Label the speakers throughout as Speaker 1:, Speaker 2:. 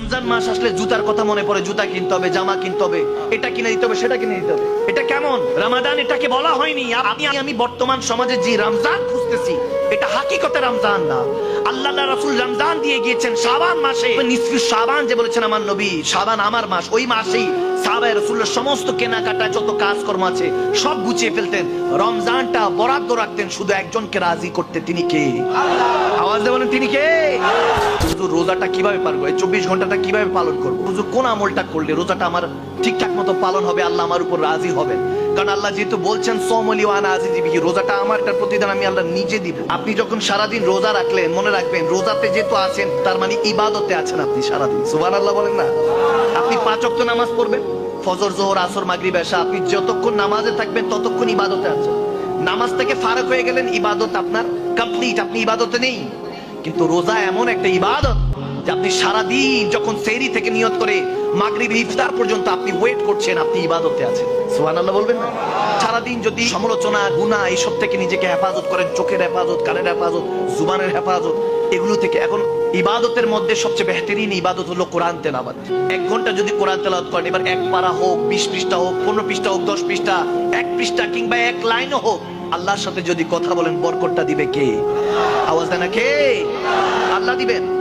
Speaker 1: রমজান মাস আসলে জুতার কথা মনে পড়ে, জুতা কিনতে হবে, জামা কিনতে হবে, এটা কিনে দিতে হবে, সেটা কিনে দিতে হবে। এটা কেমন? রামাদান, এটাকে বলা হয়নি। আমি আমি বর্তমান সমাজে যে রমজান খুঁজতেছি, এটা হাকিকতে রমজান না। আল্লাহ রাসূল রমজান দিয়ে গিয়েছেন শাবান মাসে। নিসফি শাবান যে বলেছেন আমার নবী, শাবান আমার মাস, ওই মাসেই সমস্ত কেনাকাটা যত কাজকর্ম আছে, সব গুছিয়ে ফেলতেন। রমজানটা বরাদ্দ রাখতেন, শুধু একজনকে রাজি করতে, তিনি কে? আওয়াজ দিয়ে বলেন তিনি কে? শুধু রোজাটা কীভাবে পারব চব্বিশ ঘন্টাটা কীভাবে পালন করব? শুধু কোন আমলটা করলে রোজাটা আমার ঠিকঠাক মতো পালন হবে? আল্লাহ আমার উপর রাজি হবেন। কারণ আল্লাহ যেহেতু বলছেন সোমলি ওয়ান রোজাটা প্রতিদান আমি আল্লাহ নিজে দিব। আপনি যখন সারাদিন রোজা রাখলেন, মনে রাখবেন, রোজাতে যেহেতু আছেন, তার মানে ইবাদতে আছেন আপনি সারাদিন। সুবান আল্লাহ বলেন না? আপনি পাঁচ নামাজ পড়বেন। ফজর, জোহর, আসর, মাগরিব, এশা, আপনি যতক্ষণ নামাজে থাকবেন, ততক্ষণ ইবাদতে আছেন। নামাজ থেকে ফারাক হয়ে গেলেন, ইবাদত আপনার কমপ্লিট আপনি ইবাদতে নেই। কিন্তু রোজা এমন একটা ইবাদত আপনি সারাদিন যখন সেরি থেকে নিয়ত করে মাগরিব, ইফতার পর্যন্ত আপনি ওয়েট করছেন, আপনি ইবাদতে আছেন। সুবহানাল্লাহ বলবেন না? সারাদিন যদি সমালোচনা, গুনাহ এইসব থেকে নিজেকে হেফাজত করেন, চোখের হেফাজত, কানের হেফাজত, জুবানের হেফাজত, এগুলো থেকে এখন ইবাদতের মধ্যে সবচেয়ে বেহতরিন ইবাদত হলো কোরআন তেলাওয়াত। এক ঘণ্টা যদি কোরআন তেলাওয়াত করেন, এবার এক পারা হোক, বিশ পৃষ্ঠা হোক, পনেরো পৃষ্ঠা হোক, দশ পৃষ্ঠা, এক পৃষ্ঠা কিংবা এক লাইনও হোক, আল্লাহর সাথে যদি কথা বলেন, বরকতটা দিবে কে? আওয়াজ দেয় না কে? আল্লাহ দিবেন।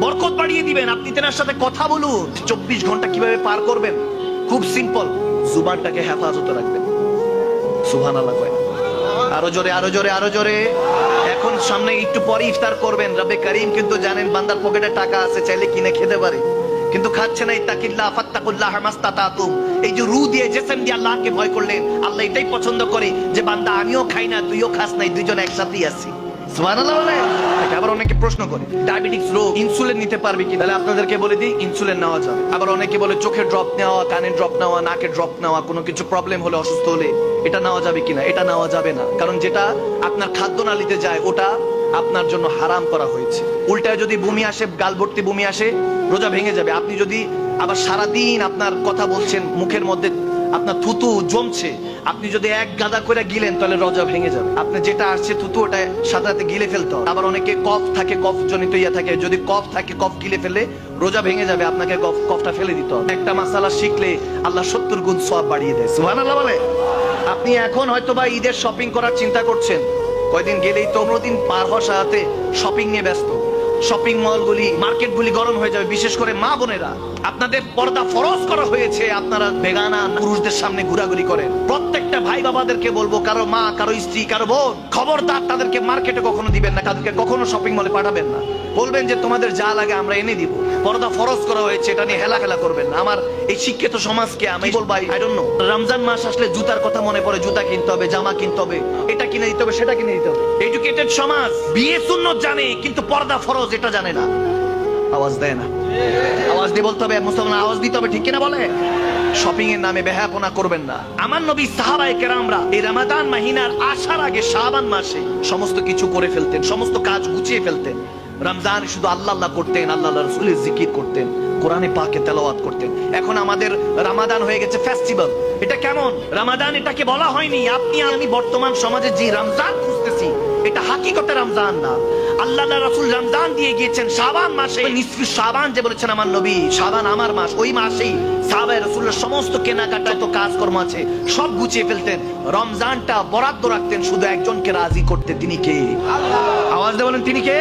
Speaker 1: বরকত বাড়িয়ে দিবেন। আপনি তেনার সাথে কথা বলুন। চব্বিশ ঘণ্টা কীভাবে পার করবেন? খুব সিম্পল। জুবানটাকে হেফাজতে রাখবেন। সুহান আল্লাহ কয়। আরও জোরে আরও জোরে আরও জোরে। এখন সামনে একটু পরে ইফতার করবেন। রবে করিম কিন্তু জানেন বান্দার পকেটে টাকা আছে, চাইলে কিনে খেতে পারে। কিন্তু খাচ্ছে না ইত্তাকিল্লাহ ফাত্তাকুল্লাহ মাস্তাতাতুম। এই যে রু দিয়ে, জেসেম দিয়ে আল্লাহকে ভয় করলেন, আল্লাহ এটাই পছন্দ করে যে, বান্দা, আমিও খাই না, তুইও খাস নাই, দুইজন একসাথেই আছি। এটা আবার অনেকে প্রশ্ন করে রোগ ইনসুলিন নিতে পারবে কি? আপনাদেরকে বলে দিই, ইনসুলিন নেওয়া আবার অনেকে বলে ড্রপ নেওয়া ড্রপ নেওয়া ড্রপ নেওয়া, কোনো কিছু প্রবলেম হলে, অসুস্থ হলে, এটা নেওয়া যাবে কিনা এটা নেওয়া যাবে না। কারণ যেটা আপনার খাদ্য নালীতে যায়, ওটা আপনার জন্য হারাম করা হয়েছে। উল্টায় যদি বমি আসে গাল ভর্তি বমি আসে, রোজা ভেঙে যাবে। আপনি যদি আবার সারাদিন আপনার কথা বলছেন, মুখের মধ্যে আপনার থুতু জমছে, আপনি যদি এক গাদা করে গিলেন, তাহলে রোজা ভেঙে যাবে। আপনি যেটা আসছে থুতু, ওটা সাথে গিলে ফেলতে হবে। আবার অনেকে কফ থাকে কফ জনিত ইয়া থাকে। যদি কফ থাকে, কফ গিলে ফেলে রোজা ভেঙে যাবে, আপনাকে কফ, কফটা ফেলে দিতে হবে। একটা মাসালা শিখলে আল্লাহ সত্তর গুণ সব বাড়িয়ে দেয়। সুবহানাল্লাহ বলে। আপনি এখন হয়তো বা ঈদের শপিং করার চিন্তা করছেন। কয়দিন গেলেই তো দিন পার হওয়ার সাথে শপিং নিয়ে ব্যস্ত। শপিং মলগুলি মার্কেটগুলি গরম হয়ে যাবে, বিশেষ করে মা বোনেরা। আপনাদের পর্দা ফরজ করা হয়েছে, আপনারা বেগানা পুরুষদের সামনে ঘোরাঘুরি করেন। প্রত্যেকটা ভাই বাবাদেরকে বলব, কারও মা, কারও স্ত্রী, কারও বোন, খবরদার তাদেরকে মার্কেটে কখনো দিবেন না তাদেরকে কখনো শপিং মলে পাঠাবেন না। বলবেন যে, তোমাদের যা লাগে আমরা এনে দিব। পর্দা ফরজ করা হয়েছে, এটা নিয়ে হেলা খেলা করবেন আমার এই শিক্ষিত সমাজকে আমি বলব আই ডোন্ট নো রমজান মাস আসলে জুতার কথা মনে পড়ে, জুতা কিনতে হবে, জামা কিনতে হবে, এটা কিনে দিতে হবে, সেটা কিনে দিতে হবে। এডুকেটেড সমাজ, বিয়ে সুন্নত জানে, কিন্তু পর্দা ফরজ, এটা জানে না। আওয়াজ দেয় না। আওয়াজ দিয়ে বলতে হবে, মুসলমান, আওয়াজ দিতে হবে, ঠিক কিনা বলে? শপিং এর নামে বেহাপনা করবেন না। আমার নবী সাহাবায়ে কেরামরা এই রমাদান মাহিনার আসার আগে শাবান মাসে সমস্ত কিছু করে ফেলতেন, সমস্ত কাজ গুছিয়ে ফেলতেন। রমজান শুধু আল্লাহ আল্লাহ করতেন আল্লাহ আল্লাহ রসুলের জিকির করতেন কোরআনে পাকে তেলাওয়াত করতেন। এখন আমাদের রামাদান হয়ে গেছে ফেস্টিভ্যাল এটা কেমন? রামাদান এটাকে বলা হয়নি আপনি আমি বর্তমান সমাজে যে রমজান খুঁজতেছি এটা হাকিকতে রমজান না। আল্লাহ রাসূল রমজান দিয়ে গিয়েছেন শাবান মাসে। যে বলেছেন আমার নবী শাবান আমার মাস ওই মাসেই সাহাবায়ে রাসূলের সমস্ত কেনাকাটা তো কাজকর্ম আছে সব গুছিয়ে ফেলতেন। রমজানটা বরাদ্দ রাখতেন শুধু একজনকে রাজি করতে তিনি কে? আওয়াজ দিয়ে বলেন তিনি কে?